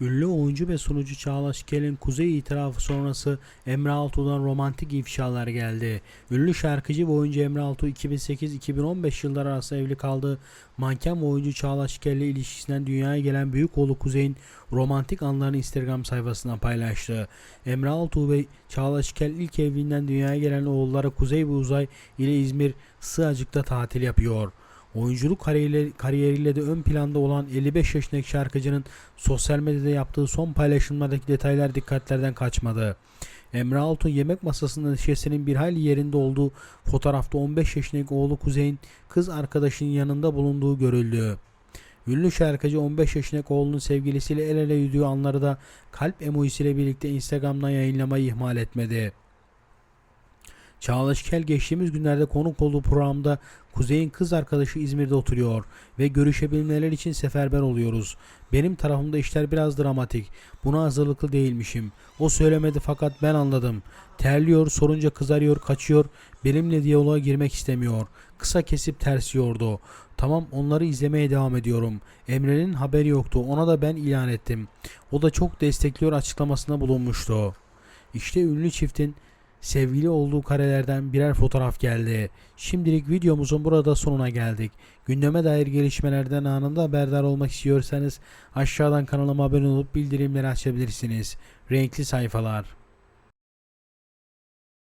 Ünlü oyuncu ve sunucu Çağla Şikel'in kuzey itirafı sonrası Emre Altuğ'dan romantik ifşalar geldi. Ünlü şarkıcı ve oyuncu Emre Altuğ 2008-2015 yılları arasında evli kaldı. Manken ve oyuncu Çağla Şikel ile ilişkisinden dünyaya gelen büyük oğlu Kuzey'in romantik anlarını Instagram sayfasından paylaştı. Emre Altuğ ve Çağla Şikel ilk evliliğinden dünyaya gelen oğulları Kuzey ve Uzay ile İzmir Sığacık'ta tatil yapıyor. Oyunculuk kariyeri- kariyeriyle de ön planda olan 55 yaşındaki şarkıcının sosyal medyada yaptığı son paylaşımlardaki detaylar dikkatlerden kaçmadı. Emre Altun yemek masasında neşesinin bir hayli yerinde olduğu fotoğrafta 15 yaşındaki oğlu Kuzey'in kız arkadaşının yanında bulunduğu görüldü. Ünlü şarkıcı 15 yaşındaki oğlunun sevgilisiyle el ele yürüdüğü anları da kalp emojisiyle birlikte Instagram'dan yayınlamayı ihmal etmedi. Çağla Şikel geçtiğimiz günlerde konuk olduğu programda Kuzey'in kız arkadaşı İzmir'de oturuyor ve görüşebilmeler için seferber oluyoruz. Benim tarafımda işler biraz dramatik. Buna hazırlıklı değilmişim. O söylemedi fakat ben anladım. Terliyor, sorunca kızarıyor, kaçıyor. Benimle diyaloğa girmek istemiyor. Kısa kesip tersiyordu. Tamam onları izlemeye devam ediyorum. Emre'nin haberi yoktu. Ona da ben ilan ettim. O da çok destekliyor açıklamasında bulunmuştu. İşte ünlü çiftin sevgili olduğu karelerden birer fotoğraf geldi. Şimdilik videomuzun burada sonuna geldik. Gündeme dair gelişmelerden anında haberdar olmak istiyorsanız aşağıdan kanalıma abone olup bildirimleri açabilirsiniz. Renkli sayfalar.